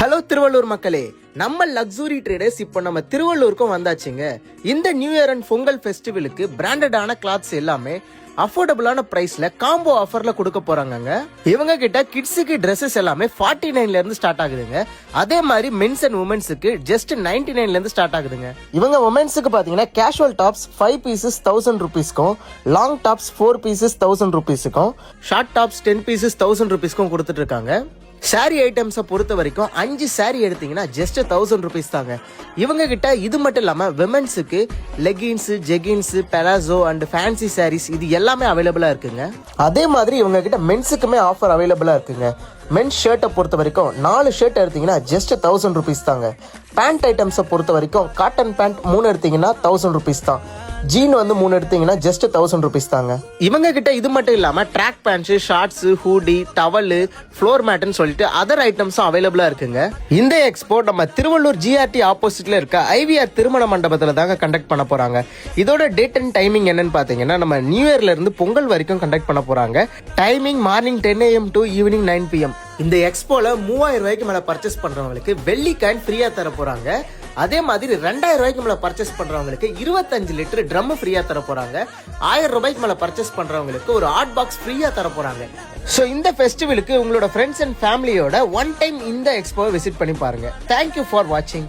Hello Tiruvallur மக்களே. நம்ம luxury traders இப்போ நம்ம திருவள்ளூருக்கும் வந்தாச்சுங்க. இந்த நியூ இயர் அண்ட் பொங்கல் ஃபெஸ்டிவலுக்கு பிராண்டடான கிளாத்ஸ் எல்லாமே அஃபோர்டபுளான பிரைஸ்ல காம்போ ஆஃபர்ல கொடுக்க போறாங்க இவங்க கிட்ட கிட்ஸுக்கு ட்ரெஸ்ஸஸ் எல்லாமே ஃபார்ட்டி நைன்ல இருந்து ஸ்டார்ட் ஆகுதுங்க. அதே மாதிரி மென்ஸ் அண்ட் உமன்ஸுக்கு ஜஸ்ட் நைன்டி நைன்ல இருந்து ஸ்டார்ட் ஆகுதுங்க. இவங்க உமன்ஸுக்கு பாத்தீங்கன்னா casual tops five pieces thousand ருபீஸ்க்கும் long tops four pieces thousand ருபீஸுக்கும் short tops ten pieces thousand ருபீஸ்க்கும் கொடுத்துட்டு இருக்காங்க. சாரி ஐட்டம்ஸை பொறுத்த வரைக்கும் அஞ்சு சாரி எடுத்தீங்கன்னா ஜஸ்ட் தௌசண்ட் ருபீஸ் தாங்க. இவங்க கிட்ட இது மட்டும் இல்லாமல் விமன்ஸுக்கு leggings jeggings palazzo and fancy sarees இது எல்லாமே அவைலபிளாக இருக்குங்க. அதே மாதிரி இவங்க கிட்ட மென்ஸுக்குமே ஆஃபர் அவைலபிளாக இருக்குங்க. மென்ஸ் ஷர்ட்டை பொறுத்த வரைக்கும் நாலு ஷர்ட் எடுத்தீங்கன்னா ஜஸ்ட் தௌசண்ட் ருபீஸ் தாங்க. பேண்ட் ஐட்டம்ஸை பொறுத்த வரைக்கும் காட்டன் பேண்ட் மூணு எடுத்தீங்கன்னா தௌசண்ட் ருபீஸ் தான். ஜீன் வந்து மூணு எடுத்தீங்கன்னா ஜஸ்ட் தௌசண்ட் ருபீஸ் தாங்க. இவங்க கிட்ட இது மட்டும் இல்லாம track pants shorts hoodie towel floor மேட்னு சொல்லிட்டு அதர் ஐட்டம்ஸும் அவைலபிளா இருக்குங்க. இந்த எக்ஸ்போ நம்ம திருவள்ளூர் ஜிஆர்டி ஆப்போசிட்ல இருக்க ஐவிஆர் திருமண மண்டபத்துல தாங்க கண்டக்ட் பண்ண போறாங்க. இதோட டேட் அண்ட் டைமிங் என்னன்னு பாத்தீங்கன்னா நம்ம நியூ இயர்ல இருந்து பொங்கல் வரைக்கும் கண்டக்ட் பண்ண போறாங்க. Timing morning ten AM to evening nine PM இந்த எக்ஸ்போல மூவாயிரம் ரூபாய்க்கு மேல பர்ச்சேஸ் பண்றவங்களுக்கு வெள்ளி காயின் ஃப்ரீயா தர போறாங்க அதே மாதிரி ரெண்டாயிரம் ரூபாய்க்கு மேல பர்ச்சேஸ் பண்றவங்களுக்கு இருபத்தஞ்சு லிட்டர் ட்ரம் ஃப்ரீயா தர போறாங்க. ஆயிரம் ரூபாய்க்கு மேல பர்ச்சேஸ் பண்றவங்களுக்கு ஒரு ஹாட் பாக்ஸ் ஃப்ரீயா தர போறாங்க. ஸோ இந்த ஃபெஸ்டிவலுக்கு உங்களோட ஃப்ரெண்ட்ஸ் அண்ட் ஃபேமிலியோட ஒன் டைம் இந்த எக்ஸ்போவை விசிட் பண்ணி பாருங்க. தேங்க்யூ ஃபார் வாட்சிங்